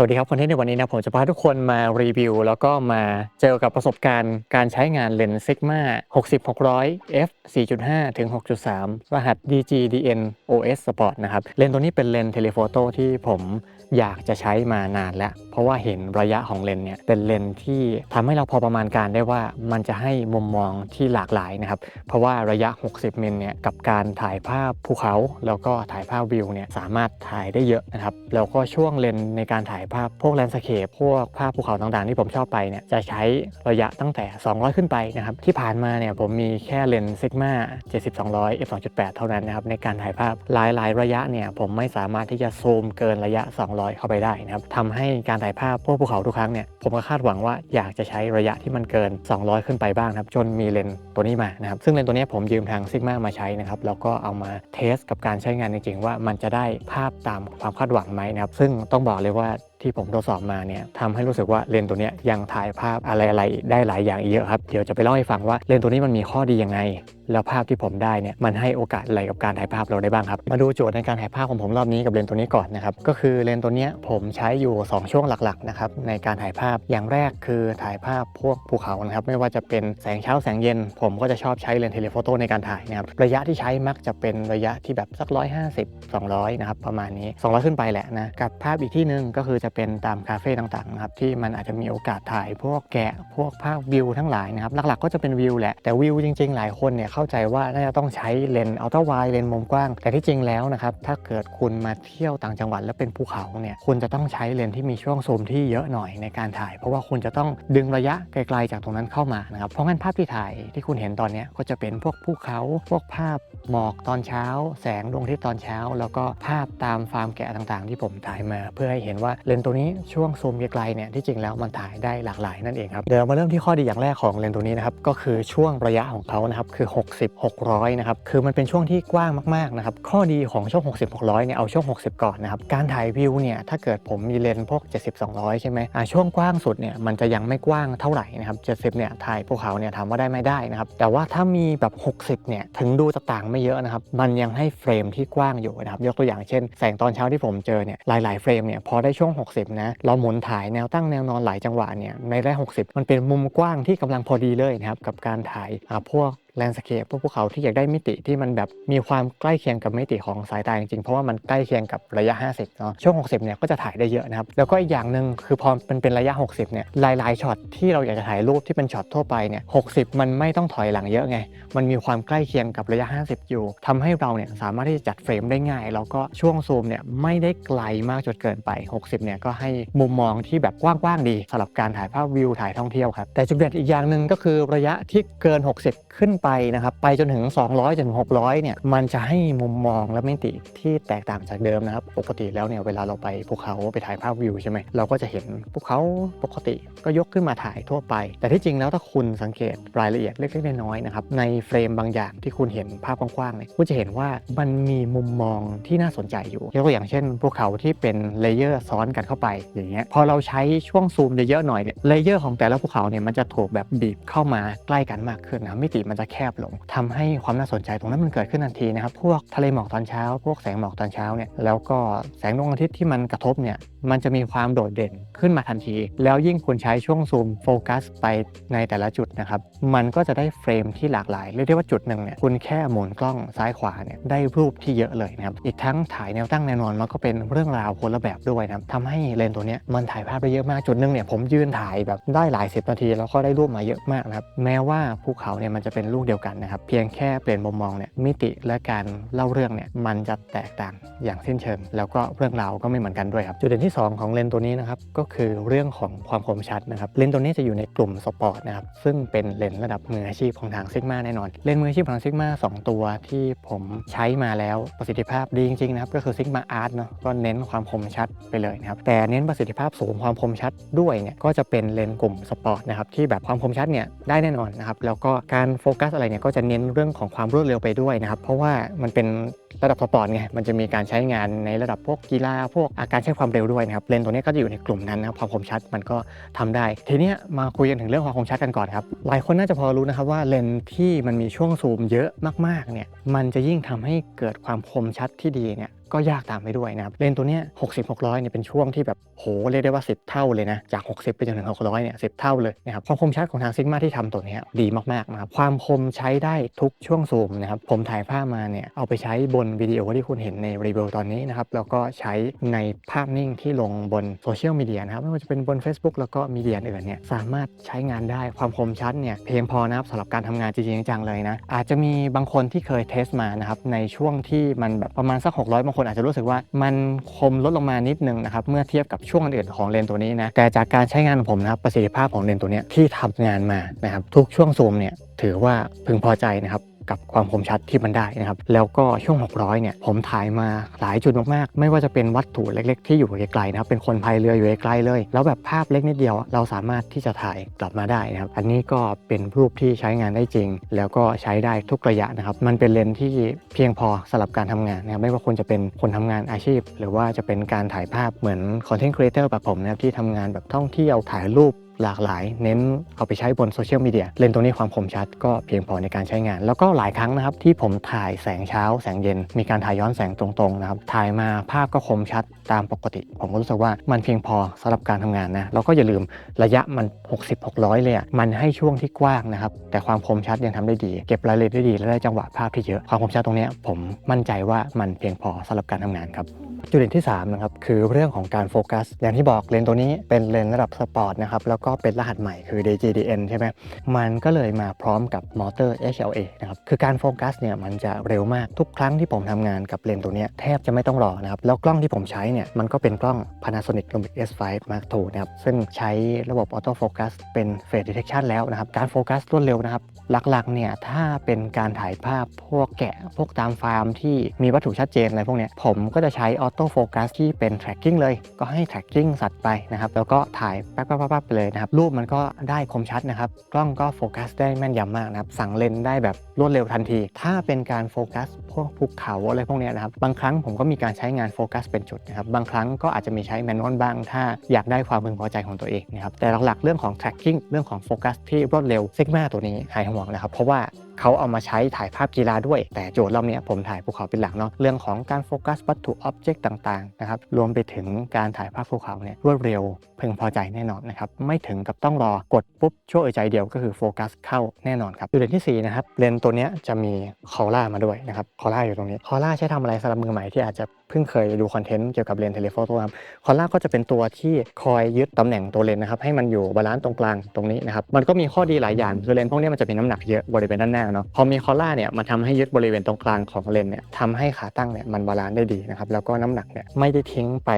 สวัสดีครับคอนเทนต์ในวันนี้นะผมจะพาทุกคนมารีวิว แล้วก็มาเจอกับประสบการณ์การใช้งานเลนส์ Sigma 60 600 f 4.5 ถึง 6.3 รหัส DGDN OS Sport นะครับ เลนส์ตัวนี้เป็นเลนส์เทเลโฟโต้ที่ผมอยากจะใช้มานานแล้ว เพราะว่าเห็นระยะของเลนส์เนี่ยเป็นเลนส์ที่ทำให้เราพอประมาณการได้ว่ามันจะให้มุมมองที่หลากหลายนะครับ เพราะว่าระยะ 60 มิลเนี่ยกับการถ่ายภาพภูเขา แล้วก็ถ่ายภาพวิวเนี่ยสามารถถ่ายได้เยอะนะครับแล้วก็ช่วงเลนส์ในการถ่ายภาพพวกแลนด์สเคปพวกภาพภูเขาต่างๆ ที่ผมชอบไปเนี่ยจะใช้ระยะตั้งแต่ 200 ขึ้นไปนะครับที่ผ่านมาเนี่ยผมมีแค่เลนส์ Sigma 70-200 f 2.8เท่านั้นนะครับในการถ่ายภาพหลายๆ ระยะเนี่ยผมไม่สามารถที่จะซูมเกินระยะ 200 เข้าไปได้นะครับทำให้การถ่ายภาพพวกภูเขาทุกครั้งเนี่ยผมก็คาดหวังว่าอยากจะใช้ระยะที่มันเกิน 200 ขึ้นไปบ้างครับจนมีเลนส์ตัวนี้มานะครับซึ่งเลนส์ตัวนี้ผมยืมทาง Sigma มาใช้นะครับแล้วก็เอามาเทสกับการใช้งานจริงๆว่ามันจะได้ภาพตามความคาดหวังไหมนะครับซึ่งต้องบอกเลยว่าที่ผมทดสอบมาเนี่ยทำให้รู้สึกว่าเลนส์ตัวนี้ยังถ่ายภาพอะไรๆได้หลายอย่างอีกเยอะครับ เดี๋ยวจะไปเล่าให้ฟังว่าเลนส์ตัวนี้มันมีข้อดียังไง แล้วภาพที่ผมได้เนี่ยมันให้โอกาสอะไรกับการถ่ายภาพเราได้บ้างครับ มาดูโจทย์ในการถ่ายภาพของผมรอบนี้กับเลนส์ตัวนี้ก่อนนะครับ ก็คือเลนส์ตัวนี้ผมใช้อยู่ 2 ช่วงหลักๆนะครับในการถ่ายภาพ อย่างแรกคือถ่ายภาพพวกภูเขานะครับ ไม่ว่าจะเป็นแสงเช้าแสงเย็น ผมก็จะชอบใช้เลนส์เทเลโฟโต้ในการถ่ายนะครับ ระยะที่ใช้มักจะเป็นระยะที่แบบสัก150 200นะครับประมาณนี้ 200 ขึ้นไปแหละนะ กับภาพอีกที่หนึ่งก็คือจะเป็นตามคาเฟ่ต่างๆนะครับที่มันอาจจะมีโอกาสถ่ายพวกแกะพวกภาพวิวทั้งหลายนะครับหลักๆก็จะเป็นวิวแหละแต่วิวจริง ๆ หลายคนเนี่ยเข้าใจว่าน่าจะต้องใช้เลนส์อัลตร้าไวเลนส์มุมกว้าง แต่ที่จริงแล้วนะครับถ้าเกิดคุณมาเที่ยวต่างจังหวัดแล้วเป็นภูเขาเนี่ยคุณจะต้องใช้เลนส์ที่มีช่วงซูมที่เยอะหน่อยในการถ่าย เพราะว่าคุณจะต้องดึงระยะไกลๆจากตรงนั้นเข้ามานะครับเพราะงั้นภาพที่ถ่ายที่คุณเห็นตอนนี้ก็จะเป็นพวกภูเขา พวกภาพหมอกตอนเช้า แสงดวงอาทิตย์ตอนเช้า แล้วก็ภาพตามฟาร์มแกะต่างๆ ที่ผมถ่ายมา เพื่อให้เห็นว่าเลนส์ตัวนี้ช่วงซูมไกลๆเนี่ยที่จริงแล้วมันถ่ายได้หลากหลายนั่นเองครับเดี๋ยวมาเริ่มที่ข้อดีอย่างแรกของเลนส์ตัวนี้นะครับก็คือช่วงระยะของเขานะครับคือ 60 600นะครับคือมันเป็นช่วงที่กว้างมากๆนะครับข้อดีของช่วง 60 600เนี่ยเอาช่วง 60 ก่อนนะครับการถ่ายวิวเนี่ยถ้าเกิดผมมีเลนส์พวก 70 200 ใช่ไหมอ่าช่วงกว้างสุดเนี่ยมันจะยังไม่กว้างเท่าไหร่นะครับ70เนี่ยถ่ายภูเขาเนี่ยถามว่าได้ไม่ได้นะครับแต่ว่าถ้ามีแบบ 60เนี่ยถึงดูจะต่างไม่เยอะนะครับมันยังให้เฟรมที่กว้างอยู่นะครับยกตัวอย่างเช่น แสงตอนเช้าที่ผมเจอเนี่ยหลาย ๆ เฟรมเนี่ยพอได้ช่วง60 นะ เราหมุนถ่ายแนวตั้งแนวนอนหลายจังหวะเนี่ยในระยะ60 มันเป็นมุมกว้างที่กำลังพอดีเลยนะครับกับการถ่ายพวกแลนด์สเคปพวกภูเขาที่อยากได้มิติที่มันแบบมีความใกล้เคียงกับมิติของสายตาจริงๆ เพราะว่ามันใกล้เคียงกับระยะ 50เนาะช่วง 60เนี่ยก็จะถ่ายได้เยอะนะครับ แล้วก็อีกอย่างหนึ่งคือพอมันเป็นระยะ 60เนี่ยหลายๆช็อตที่เราอยากจะถ่ายรูปที่เป็นช็อตทั่วไปเนี่ย60 มันไม่ต้องถอยหลังเยอะไง มันมีความใกล้เคียงกับระยะ 50 อยู่ทำให้เราเนี่ยสามารถที่จะจัดเฟรมได้ง่าย แล้วก็ช่วงซูมเนี่ยไม่ได้ไกลมากจนเกินไป 60เนี่ยก็ให้มุมมองที่แบบกว้างๆดีสำหรับการถ่ายภาพวิวถ่ายท่องเที่ยวครับแต่จุดเด่นอีกอย่างหนึ่งก็คือระยะที่เกิน 60 ขึ้นไปนะครับไปจนถึง 200จนถึง600เนี่ยมันจะให้มุมมองและมิติที่แตกต่างจากเดิมนะครับปกติแล้วเนี่ยเวลาเราไปภูเขาไปถ่ายภาพวิวใช่ไหมเราก็จะเห็นภูเขาปกติก็ยกขึ้นมาถ่ายทั่วไป แต่ที่จริงแล้วถ้าคุณสังเกตรายละเอียดเล็กๆน้อยๆนะครับในเฟรมบางอย่างที่คุณเห็นภาพกว้างๆเนี่ยคุณจะเห็นว่ามันมีมุมมองที่น่าสนใจอยู่ยกตัวอย่างเช่นภูเขาที่เป็นเลเยอร์ซ้อนกันเข้าไปอย่างเงี้ยพอเราใช้ช่วงซูมเยอะๆหน่อยเนี่ยเลเยอร์ของแต่ละภูเขาเนี่ยมันจะถูกแบบบีบเข้ามาใกล้กันมากขึ้นนะมิติมันจะแคบลงทำให้ความน่าสนใจตรงนั้นมันเกิดขึ้นทันทีนะครับ พวกทะเลหมอกตอนเช้า พวกแสงหมอกตอนเช้าเนี่ย แล้วก็แสงดวงอาทิตย์ที่มันกระทบเนี่ย มันจะมีความโดดเด่นขึ้นมาทันที แล้วยิ่งคุณใช้ช่วงซูมโฟกัสไปในแต่ละจุดนะครับ มันก็จะได้เฟรมที่หลากหลาย เรียกได้ว่าจุดหนึ่งเนี่ย คุณแค่หมุนกล้องซ้ายขวาเนี่ยได้รูปที่เยอะเลยนะครับ อีกทั้งถ่ายแนวตั้งแนวนอนมันก็เป็นเรื่องราวคนละแบบด้วยนะครับทำให้เลนส์ตัวเนี้ยมันถ่ายภาพได้เยอะมาก จุดหนึ่งเนี่ยผมยืนถ่ายแบบได้หลายสิบนาที แล้วก็ได้รูปมาเยอะมากนะครับ แม้ว่าภูเขาเนี่ยมันจะเป็นลูกเดียวกันนะครับ เพียงแค่เปลี่ยนมุมมองเนี่ยมิติและการเล่าเรื่องเนี่ยมันจะแตกต่างอย่างสิ้นเชิง แล้วก็เรื่องราวก็ไม่เหมือนกันด้วยครับ จุดเด่นที่ 2 ของเลนตัวนี้นะครับก็คือเรื่องของความคมชัดนะครับเลนตัวนี้จะอยู่ในกลุ่มสปอร์ตนะครับซึ่งเป็นเลนระดับมืออาชีพของทางซิกมาแน่นอน เลนมืออาชีพของซิกมา2ตัวที่ผมใช้มาแล้วประสิทธิภาพดีจริงๆนะครับก็คือซิกมาอาร์ตเนาะก็เน้นความคมชัดไปเลยนะครับแต่เน้นประสิทธิภาพสูงความคมชัดด้วยเนี่ยก็จะเป็นเลนกลุ่มสปอร์ตนะครับที่แบบความคมชัดเนี่ยได้แน่นอนนะครับแล้วก็การโฟกัสอะไรเนี่ยก็จะเน้นเรื่องของความรวดเร็วไปด้วยนะครับ เพราะว่ามันเป็นระดับสปอร์ตไงมันจะมีการใช้งานในระดับพวกกีฬาพวกอาการใช้ความเร็วด้วยนะครับเลนส์ตัวนี้ก็จะอยู่ในกลุ่มนั้นนะครับความคมชัดมันก็ทำได้ ทีนี้มาคุยกันถึงเรื่องความคมชัดกันก่อนครับหลายคนน่าจะพอรู้นะครับว่าเลนส์ที่มันมีช่วงซูมเยอะมากๆเนี่ยมันจะยิ่งทำให้เกิดความคมชัดที่ดีเนี่ยก็ยากตามไปด้วยนะครับเลนส์ตัวเนี้ย60 600เนี่ยเป็นช่วงที่แบบโหเรียกได้ว่า 10 เท่าเลยนะจาก 60 ไปจนถึง 600เนี่ย10 เท่าเลยนะครับความคมชัดของทางซิกมาที่ทำตัวนี้ดีมากๆนะครับความคมใช้ได้ทุกช่วงซูมนะครับผมถ่ายภาพมาเนี่ยเอาไปใช้บนวิดีโอที่คุณเห็นในรีวิวตอนนี้นะครับ แล้วก็ใช้ในภาพนิ่งที่ลงบนโซเชียลมีเดียนะครับ ไม่ว่าจะเป็นบน Facebook แล้วก็มีเดียอื่นเนี่ยสามารถใช้งานได้ความคมชัดเนี่ยเพียงพอนะครับสำหรับการทำงานจริงๆจังๆเลยนะ อาจจะมีบางคนที่เคยเทสมานะครับในช่วงที่มันแบบประมาณสัก 600 บางคนอาจจะรู้สึกว่ามันคมลดลงมานิดนึงนะครับเมื่อเทียบกับช่วงอื่นของเลนตัวนี้นะแต่จากการใช้งานของผมนะครับประสิทธิภาพของเลนตัวนี้ที่ทำงานมานะครับทุกช่วงซูมเนี่ยถือว่าพึงพอใจนะครับ กับความคมชัดที่มันได้นะครับ แล้วก็ช่วง 600 เนี่ย ผมถ่ายมาหลายจุดมากๆ ไม่ว่าจะเป็นวัตถุเล็ก ๆ ที่อยู่ไกลๆนะครับ เป็นคนพายเรืออยู่ไกลๆเลย แล้วแบบภาพเล็กนิดเดียว เราสามารถที่จะถ่ายกลับมาได้นะครับ อันนี้ก็เป็นรูปที่ใช้งานได้จริง แล้วก็ใช้ได้ทุกระยะนะครับ มันเป็นเลนส์ที่เพียงพอสำหรับการทำงานนะครับ ไม่ว่าคุณจะเป็นคนทำงานอาชีพ หรือว่าจะเป็นการถ่ายภาพเหมือนคอนเทนต์ครีเอเตอร์แบบผมนะครับที่ทำงานแบบท่องเที่ยวถ่ายรูป หลากหลาย เน้นเอาไปใช้บนโซเชียลมีเดียเลนส์ตัวนี้ความคมชัดก็เพียงพอในการใช้งาน แล้วก็หลายครั้งนะครับที่ผมถ่ายแสงเช้าแสงเย็น มีการถ่ายย้อนแสงตรงๆนะครับถ่ายมาภาพก็คมชัดตามปกติ ผมก็รู้สึกว่ามันเพียงพอสำหรับการทำงานนะแล้วก็อย่าลืมระยะมัน 60 600 เลยอะมันให้ช่วงที่กว้างนะครับแต่ความคมชัดยังทำได้ดี เก็บรายละเอียดได้ดีและได้จังหวะภาพที่เยอะความคมชัดตรงนี้ผมมั่นใจว่ามันเพียงพอสำหรับการทำงานครับจุดเด่นที่3นะครับคือเรื่องของการโฟกัส อย่างที่บอกเลนส์ตัวนี้เป็นเลนส์ระดับสปอร์ตนะครับแล้วก็็เป็นรหัสใหม่คือ DGDN ใช่ไหมมันก็เลยมาพร้อมกับมอเตอร์ HLA นะครับคือการโฟกัสเนี่ยมันจะเร็วมากทุกครั้งที่ผมทำงานกับเลนส์ตัวนี้แทบจะไม่ต้องรอนะครับแล้วกล้องที่ผมใช้เนี่ยมันก็เป็นกล้อง Panasonic Lumix S5 Mark II นะครับซึ่งใช้ระบบออโต้โฟกัสเป็น Face Detection แล้วนะครับการโฟกัสรวดเร็วนะครับหลักๆเนี่ยถ้าเป็นการถ่ายภาพพวกแกะพวกตามฟาร์มที่มีวัตถุชัดเจนอะไรพวกเนี้ยผมก็จะใช้ออโต้โฟกัสที่เป็น tracking เลย ก็ให้ tracking สัตว์ไปนะครับแล้วก็ถ่ายแป๊บๆๆๆไปเลยนะครับรูปมันก็ได้คมชัดนะครับกล้องก็โฟกัสได้แม่นยำมากนะครับสั่งเลนได้แบบรวดเร็วทันที ถ้าเป็นการโฟกัสพวกภูเขาอะไรพวกเนี้ยนะครับบางครั้งผมก็มีการใช้งานโฟกัสเป็นจุดนะครับบางครั้งก็อาจจะมีใช้แมนนวลบ้าง ถ้าอยากได้ความพึงพอใจของตัวเองนะครับแต่หลักๆเรื่องของ tracking เรื่องของโฟกัสที่รวดเร็วซิกมาตัวนี้หายห่วงนะครับเพราะว่า เขาเอามาใช้ถ่ายภาพกีฬาด้วย แต่โจทย์รอบนี้ผมถ่ายภูเขาเป็นหลักเนาะเรื่องของการโฟกัสวัตถุอ็อบเจกต์ต่างๆนะครับรวมไปถึงการถ่ายภาพภูเขาเนี่ยรวดเร็วพึงพอใจแน่นอนนะครับไม่ถึงกับต้องรอกดปุ๊บชั่วอ่ยใจเดียวก็คือโฟกัสเข้าแน่นอนครับอยู่เลนที่สี่นะครับเลนส์ตัวนี้จะมีคอล่ามาด้วยนะครับคอล่าอยู่ตรงนี้คอล่าใช้ทำอะไรสำหรับมือใหม่ที่อาจจะเพิ่งเคยดูคอนเทนต์เกี่ยวกับเลนส์เทเลโฟโต้ครับคอล่าก็จะเป็นตัวที่คอยยึดตำแหน่งตัวเลนส์นะครับให้มันอยู่บาลานซ์ตรงกลางตรงนี้นะครับมันก็มีข้อดีหลายอย่างคือเลนส์พวกนี้มันจะมีน้ำหนักเยอะบริเวณด้านหน้าเนาะพอมีคอล่าเนี่ยมันทำให้ยึดบริเวณตรงกลางของเลนส์เนี่ยทำให้ขาตั้งเนี่ยมันบาลานซ์ได้ดีนะครับแล้วก็น้ำหนักเนี่ยไม่ได้ทิ้งไป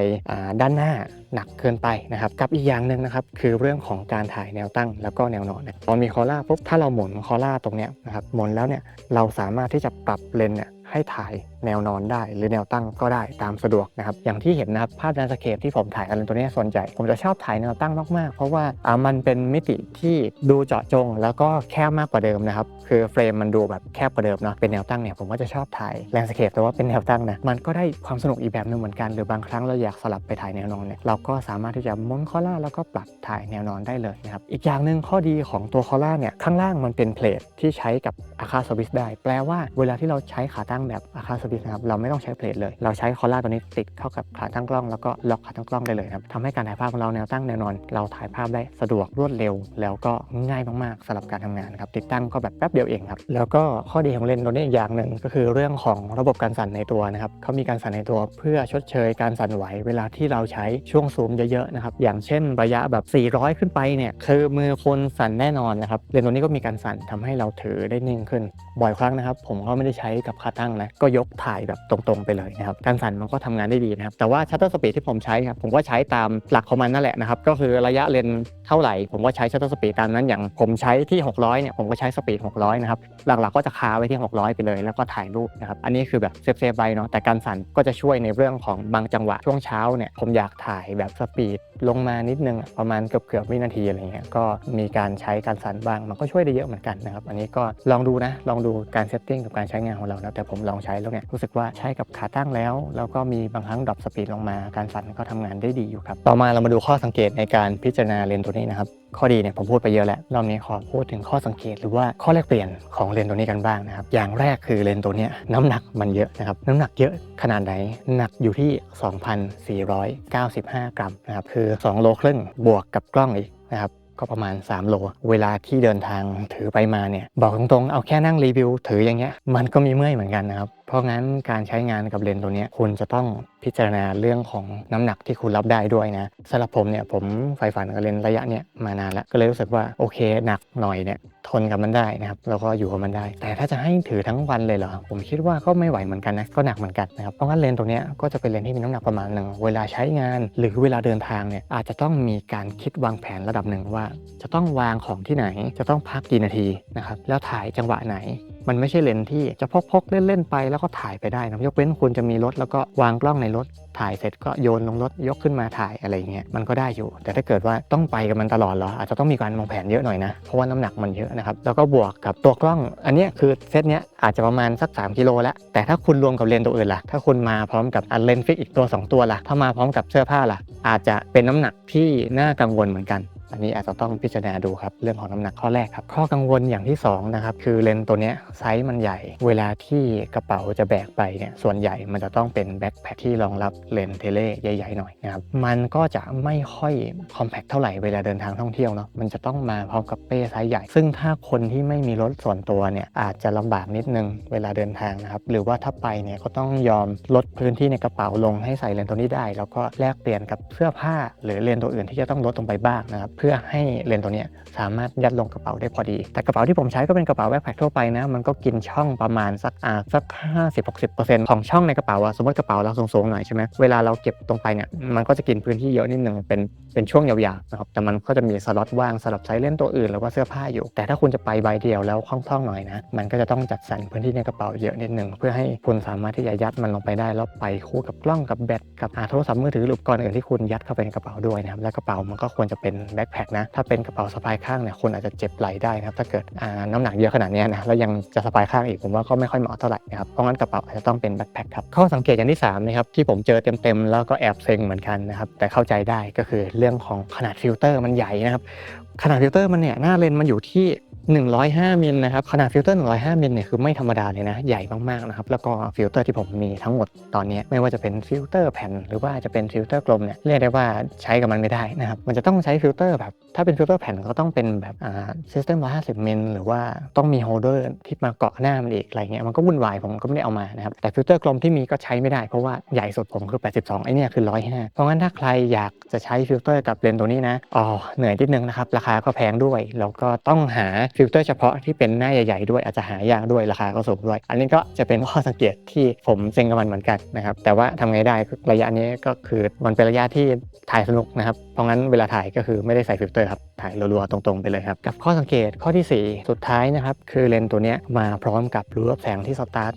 ด้านหน้าหนักเกินไปนะครับกับอีกอย่างหนึ่งนะครับคือเรื่องของการถ่ายแนวตั้งแล้วก็แนวนอนเนี่ยพอมีคอล่าปุ๊บถ้าเราหมุนคอล่าตรงเนี้ยนะครับหมุนแล้วเนี่ยเราสามารถที่จะปรับเลนเนี่ย ให้ถ่ายแนวนอนได้ หรือแนวตั้งก็ได้ตามสะดวกนะครับอย่างที่เห็นนะครับภาพแลนสเคปที่ผมถ่ายกันตัวนี้ส่วนใหญ่ผมจะชอบถ่ายแนวตั้งมากๆ เพราะว่าอ่ามันเป็นมิติที่ดูเจาะจง แล้วก็แคบมากกว่าเดิมนะครับคือเฟรมมันดูแบบแคบกว่าเดิมเนาะเป็นแนวตั้งเนี่ยผมก็จะชอบถ่ายแลนสเคปแต่ว่าเป็นแนวตั้งนะมันก็ได้ความสนุกอีกแบบหนึ่งเหมือนกันหรือบางครั้งเราอยากสลับไปถ่ายแนวนอนเนี่ยเราก็สามารถที่จะม้วนคอล่าแล้วก็ปรับถ่ายแนวนอนได้เลยนะครับอีกอย่างหนึ่งข้อดีของตัวคอล่าเนี่ยข้างล่างมันเป็นเพลทที่ใช้กับอาคาสวิสได้ แปลว่าเวลาที่เราใช้ขาตั้งแบบอาคาสวิสนะครับเราไม่ต้องใช้เพลทเลย เราใช้คอล่าตัวนี้ติดเข้ากับขาตั้งกล้องแล้วก็ล็อกขาตั้งกล้องได้เลยครับทำให้การถ่ายภาพของเราแนวตั้งแนวนอน เราถ่ายภาพได้สะดวกรวดเร็ว แล้วก็ง่ายมากๆสำหรับการทำงานครับติดตั้งก็แบบแป๊บเดียวเองครับแล้วก็ข้อดีของเลนส์ตัวนี้อีกอย่างหนึ่งก็คือเรื่องของระบบการสั่นในตัวนะครับเขามีการสั่นในตัวเพื่อชดเชยการสั่นไหวเวลาที่เราใช้ช่วงซูมเยอะๆนะครับอย่างเช่นระยะแบบ 400 ขึ้นไปเนี่ยคือมือคนสั่นแน่นอนนะครับเลนส์ตัวนี้ก็มีการสั่นทำให้เราถือได้นิ่งขึ้น บ่อยครั้งนะครับผมก็ไม่ได้ใช้กับขาตั้งนะก็ยกถ่ายแบบตรงๆไปเลยนะครับการสั่นมันก็ทำงานได้ดีนะครับแต่ว่าชัตเตอร์สปีดที่ผมใช้ครับผมก็ใช้ตามหลักของมันนั่นแหละนะครับก็คือระยะเลนเท่าไหร่ ผมก็ใช้ชัตเตอร์สปีดตามนั้นอย่างผมใช้ที่ 600เนี่ยผมก็ใช้สปีด 600 นะครับ หลักๆก็จะคาไว้ที่ 600 ไปเลย แล้วก็ถ่ายรูปนะครับ อันนี้คือแบบเซฟๆไปเนาะแต่การสั่นก็จะช่วยในเรื่องของบางจังหวะ ช่วงเช้าเนี่ยผมอยากถ่ายแบบสปีดลงมานิดนึงประมาณเกือบๆวินาทีอะไรเงี้ยก็มีการใช้การสั่นบ้างมันก็ช่วยได้เยอะเหมือนกันนะครับอันนี้ก็ลองดูนะลองดูการเซตติ้งกับการใช้งานของเรานะแต่ผมลองใช้แล้วเนี่ยรู้สึกว่าใช้กับขาตั้งแล้ว แล้วก็มีบางครั้งดรอปสปีดลงมาการสั่นก็ทำงานได้ดีอยู่ครับ ต่อมาเรามาดูข้อสังเกตในการพิจารณาเลนส์ตัวนี้นะครับข้อดีเนี่ยผมพูดไปเยอะแล้วรอบนี้ขอพูดถึงข้อสังเกตหรือว่าข้อแลกเปลี่ยนของเลนส์ตัวนี้กันบ้างนะครับอย่างแรกคือเลนส์ตัวนี้น้ำหนักมันเยอะนะครับน้ำหนักเยอะขนาดไหนหนักอยู่ที่ 2,495 กรัมนะครับคือ 2 โลครึ่งบวกกับกล้องอีกนะครับ ก็ประมาณ 3 โล เวลาที่เดินทางถือไปมาเนี่ย บอกตรงๆ เอาแค่นั่งรีวิวถืออย่างเงี้ยมันก็มีเมื่อยเหมือนกันนะครับ เพราะงั้นการใช้งานกับเลนส์ตัวนี้คุณจะต้องพิจารณาเรื่องของน้ำหนักที่คุณรับได้ด้วยนะสำหรับผมเนี่ยผมใฝ่ฝันกับเลนส์ระยะเนี่ยมานานแล้วก็เลยรู้สึกว่าโอเคหนักหน่อยเนี่ยทนกับมันได้นะครับแล้วก็อยู่กับมันได้ แต่ถ้าจะให้ถือทั้งวันเลยเหรอผมคิดว่าก็ไม่ไหวเหมือนกันนะก็หนักเหมือนกันนะครับเพราะงั้นเลนส์ตัวนี้ก็จะเป็นเลนส์ที่มีน้ำหนักประมาณหนึ่งเวลาใช้งาน หรือเวลาเดินทางเนี่ยอาจจะต้องมีการคิดวางแผนระดับหนึ่งว่า จะต้องวางของที่ไหน จะต้องพักกี่นาทีนะครับแล้วถ่ายจังหวะไหน มันไม่ใช่เลนส์ที่จะพกๆเล่นๆไปแล้วก็ถ่ายไปได้นะยกเว้นคุณจะมีรถแล้วก็วางกล้องในรถ ถ่ายเสร็จก็โยนลงรถยกขึ้นมาถ่ายอะไรเงี้ยมันก็ได้อยู่ แต่ถ้าเกิดว่าต้องไปกับมันตลอดเหรออาจจะต้องมีการวางแผนเยอะหน่อยนะเพราะว่าน้ำหนักมันเยอะนะครับแล้วก็บวกกับตัวกล้อง อันนี้คือเซตเนี้ยอาจจะประมาณสัก 3กิโลแล้วแต่ถ้าคุณรวมกับเลนส์ตัวอื่นล่ะถ้าคุณมาพร้อมกับอันเลนส์ฟิกอีกตัว 2 ตัวล่ะถ้ามาพร้อมกับเสื้อผ้าล่ะอาจจะเป็นน้ำหนักที่น่ากังวลเหมือนกัน อันนี้อาจจะต้องพิจารณาดูครับเรื่องของน้ำหนักข้อแรกครับ ข้อกังวลอย่างที่2นะครับคือเลนส์ตัวนี้ไซส์มันใหญ่ เวลาที่กระเป๋าจะแบกไปเนี่ยส่วนใหญ่มันจะต้องเป็นแบ็คแพคที่รองรับเลนส์เทเลใหญ่ๆหน่อยนะครับมันก็จะไม่ค่อยคอมแพคเท่าไหร่เวลาเดินทางท่องเที่ยวเนาะมันจะต้องมาพร้อมกับเป้ไซส์ใหญ่ ซึ่งถ้าคนที่ไม่มีรถส่วนตัวเนี่ยอาจจะลำบากนิดนึงเวลาเดินทางนะครับหรือว่าถ้าไปเนี่ยก็ต้องยอมลดพื้นที่ในกระเป๋าลงให้ใส่เลนส์ตัวนี้ได้ แล้วก็แลกเปลี่ยนกับเสื้อผ้าหรือเลนส์ตัวอื่นที่จะต้องลดลงไปบ้างนะครับเพื่อให้เลนส์ตัวนี้สามารถยัดลงกระเป๋าได้พอดี แต่กระเป๋าที่ผมใช้ก็เป็นกระเป๋าแบ็คแพคทั่วไปนะ มันก็กินช่องประมาณสักอ่าสัก50-60%ของช่องในกระเป๋าอะสมมติกระเป๋าเราสูงๆหน่อยใช่ไหมเวลาเราเก็บตรงไปเนี่ยมันก็จะกินพื้นที่เยอะนิดหนึ่งเป็นเป็นช่วงยาวๆนะครับแต่มันก็จะมีสล็อตว่างสำหรับใช้เล่นตัวอื่นหรือว่าเสื้อผ้าอยู่ แต่ถ้าคุณจะไปใบเดียวแล้วคล่องๆหน่อยนะมันก็จะต้องจัดสรรพื้นที่ในกระเป๋าเยอะนิดหนึ่งเพื่อให้คุณสามารถที่จะยัดมันลงไปได้แล้วไปคู่กับกล้องกับแบตกับโทรศัพท์มือถือหรืออุปกรณ์อื่นที่คุณยัดเข้าไปในกระเป๋าด้วยนะครับและกระเป๋ามันก็ควรจะเป็นแบ็คแพคนะ ถ้าเป็นกระเป๋าสะพายข้างเนี่ยคนอาจจะเจ็บไหลได้นะครับ ถ้าเกิดน้ำหนักเยอะขนาดนี้นะแล้วยังจะสะพายข้างอีกผมว่าก็ไม่ค่อยเหมาะเท่าไหร่นะครับ เพราะงั้นกระเป๋าอาจจะต้องเป็นแบ็คแพคครับ ข้อสังเกตอย่างที่3นะครับที่ผมเจอเต็มๆแล้วก็แอบเซ็งเหมือนกันนะครับ แต่เข้าใจได้ก็คือเรื่องของขนาดฟิลเตอร์มันใหญ่นะครับขนาดฟิลเตอร์มันเนี่ยหน้าเลนส์มันอยู่ที่ 105 มิลนะครับขนาดฟิลเตอร์ 105 มิลเนี่ยคือไม่ธรรมดาเลยนะ ใหญ่มากๆนะครับแล้วก็ฟิลเตอร์ที่ผมมีทั้งหมดตอนนี้ไม่ว่าจะเป็นฟิลเตอร์แผ่นหรือว่าจะเป็นฟิลเตอร์กลมเนี่ยเรียกได้ว่าใช้กับมันไม่ได้นะครับมันจะต้องใช้ฟิลเตอร์แบบถ้าเป็นฟิลเตอร์แผ่นก็ต้องเป็นแบบอ่าซิสเต็ม150มิลหรือว่าต้องมีโฮลเดอร์ที่มาเกาะหน้ามันอีกอะไรเงี้ยมันก็วุ่นวายผมก็ไม่ได้เอามานะครับแต่ฟิลเตอร์กลมที่มีก็ใช้ไม่ได้เพราะว่าใหญ่สุดผมคือ 82ไอเนี่ยคือ 105 เพราะงั้นถ้าใครอยากจะใช้ฟิลเตอร์กับเลนส์ตัวนี้นะอ๋อเหนื่อยนิดนึงนะครับราคาก็แพงด้วยแล้วก็ต้องหาฟิลเตอร์เฉพาะที่เป็นหน้าใหญ่ๆด้วยอาจจะหายากด้วยราคาก็สูงด้วย อันนี้ก็จะเป็นข้อสังเกตที่ผมเซ็งกับมันเหมือนกันนะครับแต่ว่าทำไงได้ระยะนี้ก็คือมันเป็นระยะที่ถ่ายสนุกนะครับเพราะงั้นเวลาถ่ายก็คือไม่ได้ใส่ฟิลเตอร์ครับถ่ายรัวๆตรงๆไปเลยครับกับข้อสังเกตข้อที่ 4 สุดท้ายนะครับคือเลนส์ตัวนี้มาพร้อมกับรูรับแสงที่สตาร์ท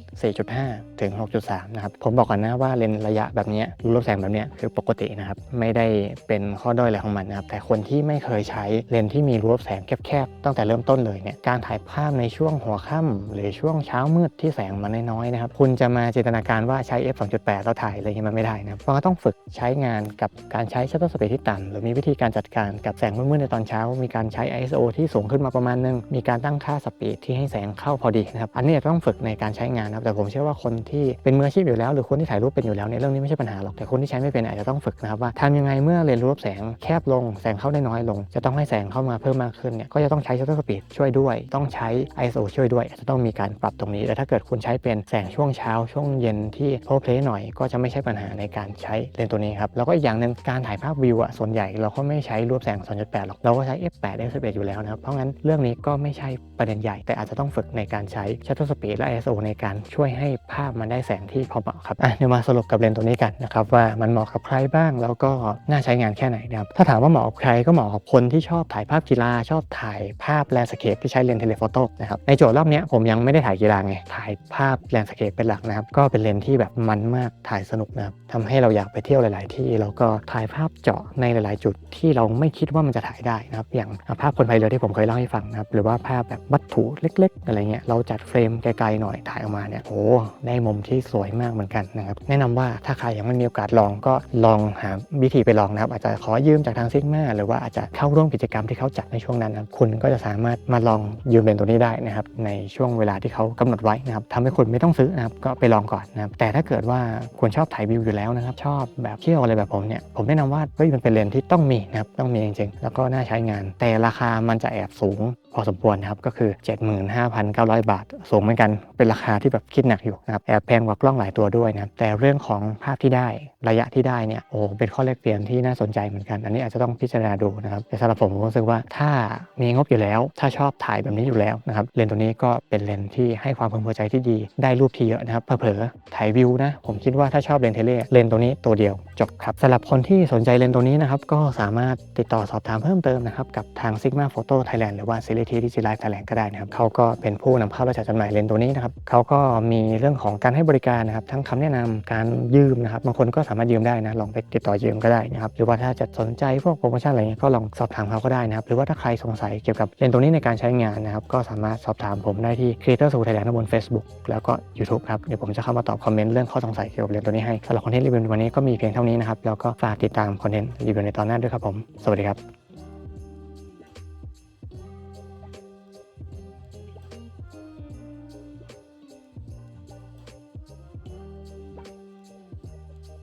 4.5 ถึง 6.3 นะครับผมบอกก่อนนะว่าเลนส์ระยะแบบนี้รูรับแสงแบบนี้คือปกตินะครับไม่ได้เป็นข้อด้อยอะไรของมันนะครับแต่คนที่ไม่เคยใช้เลนส์ที่มีรูรับแสงแคบๆตั้งแต่เริ่มต้นเลยเนี่ยการถ่ายภาพในช่วงหัวค่ำหรือช่วงเช้ามืดที่แสงมันน้อยๆนะครับคุณจะมาจินตนาการว่าใช้ f 2.8แล้วถ่ายอะไรอย่างเงี้ยมันไม่ได้นะครับเพราะต้องฝึกใช้งานกับการใช้ชัตเตอร์สปีดที่ต่ำหรือมีวิธีการจัดการกับแสงมืดๆในตอนเช้า มีการใช้ ISO ที่สูงขึ้นมาประมาณนึงมีการตั้งค่าสปีดที่ให้แสงเข้าพอดีนะครับอันนี้ต้องฝึกในการใช้งานนะครับแต่ผมเชื่อว่าคนที่เป็นมืออาชีพอยู่แล้ว หรือคนที่ถ่ายรูปเป็นอยู่แล้วเนี่ยเรื่องนี้ไม่ใช่ปัญหาหรอกแต่คนที่ใช้ไม่เป็นอาจจะต้องฝึกนะครับว่าทำยังไงเมื่อเลนส์รูปแสงแคบลงแสงเข้าได้น้อยลง จะต้องให้แสงเข้ามาเพิ่มมากขึ้นเนี่ยก็จะต้องใช้ชัตเตอร์สปีดช่วยด้วย ต้องใช้ ISO ช่วยด้วย จะต้องมีการปรับตรงนี้แต่ถ้าเกิดคุณใช้เป็นแสงช่วงเช้าช่วงเย็นที่โพลเพลหน่อยก็จะไม่ใช่ปัญหาในการใช้เลนส์ตัวนี้ครับแล้วก็อีกอย่างหนึ่งการถ่ายภาพวิวอะส่วนใหญ่เราก็ไม่ใช้รูปแสง 2.8 หรอกเราก็ใช้ f8 f11 อยู่แล้วนะครับเพราะงั้นเรื่องนี้ก็ไม่ใช่ประเด็นใหญ่ แต่อาจจะต้องฝึกในการใช้ชัตเตอร์สปีดและ ISO ในการช่วยให้ภาพมันได้แสงที่พอเหมาะครับอะเดี๋ยวมาสรุปกับเลนส์ตัวนี้กันนะครับว่ามันเหมาะกับใครบ้างแล้วก็น่าใช้งานแค่ไหนนะครับถ้าถามว่าเหมาะกับใครก็เหมาะกับคนที่ชอบถ่ายภาพกีฬาชอบถ่ายภาพแลนด์สเคเคปที่ใช้เลนส์เทเลโฟโต้นะครับในโจทย์รอบนี้ผมยังไม่ได้ถ่ายกีฬาไง ถ่ายภาพแลนด์สเคปเป็นหลักนะครับ ก็เป็นเลนส์ที่แบบมันมากถ่ายสนุกนะครับทำให้เราอยากไปเที่ยวหลาย ๆ ที่แล้วก็ถ่ายภาพเจาะในหลาย ๆ จุดที่เราไม่คิดว่ามันจะถ่ายได้นะครับอย่างภาพคนพายเรือที่ผมเคยเล่าให้ฟังนะครับหรือว่าภาพแบบวัตถุเล็ก ๆ อะไรเงี้ยเราจัดเฟรมไกล ๆ หน่อยถ่ายออกมาเนี่ยโอ้ได้มุมที่สวยมากเหมือนกันนะครับแนะนำว่าถ้าใครยังไม่มีโอกาสลองก็ลองหาวิธีไปลองนะครับอาจจะขอยืมจากทางซิกมาหรือว่าอาจจะเข้าร่วมกิจกรรมที่เขาจัดในช่วงนั้นนะคุณก็จะสามารถมาลองยืมเลนตัวนี้ได้นะครับในช่วงเวลาที่เขากำหนดไว้นะครับทำให้คุณไม่ต้องซื้อนะครับก็ไปลองก่อนนะครับแต่ถ้าเกิดว่าคุณชอบถ่ายวิวอยู่แล้วนะครับชอบแบบเที่ยวอะไรแบบผมเนี่ยผมแนะนำว่าเฮ้ยมันเป็นเลนที่ต้องมีนะครับต้องมีจริงๆ แล้วก็น่าใช้งาน แต่ราคามันจะแอบสูงพอสมควรนะครับก็คือ 75,900 บาท สูงเหมือนกันเป็นราคาที่แบบคิดหนักอยู่นะครับแอบแพงกว่ากล้องหลายตัวด้วยนะแต่เรื่องของภาพที่ได้ระยะที่ได้เนี่ยโอ้เป็นข้อแลกเปลี่ยนที่น่าสนใจเหมือนกัน อันนี้อาจจะต้องพิจารณาดูนะครับแต่สำหรับผมผมรู้สึกว่าถ้ามีงบอยู่แล้ว ถ้าชอบอบถ่ายแบบนี้อยู่แล้วนะครับเลนส์ตัวนี้ก็เป็นเลนส์ที่ให้ความพึงพอใจที่ดี ได้รูปที่เยอะนะครับเผลอๆถ่ายวิวนะ ผมคิดว่าถ้าชอบเลนส์เทเลเลนส์ตัวนี้ตัวเดียวจบครับสำหรับคนที่สนใจเลนส์ตัวนี้นะครับก็สามารถติดต่อสอบถามเพิ่มเติมนะครับกับทาง Sigma Photo Thailand หรือว่า s e l e t y d i g i l i f e Thailand ก็ได้นะครับเขาก็เป็นผู้นำเข้าและจัดจำหน่ายเลนส์ตัวนี้นะครับเขาก็มีเรื่องของการให้บริการนะครับทั้งคำแนะนำการยืมนะครับบางคนก็สามารถยืมได้นะลองไปติดต่อยืมก็ได้นะครับหรือว่าถ้าจะสนใจพวกโปรโมชั่นอะไรเงี้ยก็ลองสอบถามเขาก็ได้นะครับหรือว่าถ้าใครสงสัยเกี่ยวกับเลนส์ตัวนี้ในการใช้งานนะครับ ก็สามารถสอบถามผมได้ที่ Creator สู่ไทยแลนด์บน Facebook แล้วก็ YouTube ครับ เดี๋ยวผมจะเข้ามาตอบคอมเมนต์เรื่องข้อสงสัยเกี่ยวกับเรียนตัวนี้ให้สำหรับคอนเทนต์รีวิววันนี้ก็มีเพียงเท่านี้นะครับแล้วก็ฝากติดตามคอนเทนต์รีวิวในตอนหน้าด้วยครับผมสวัสดีครับ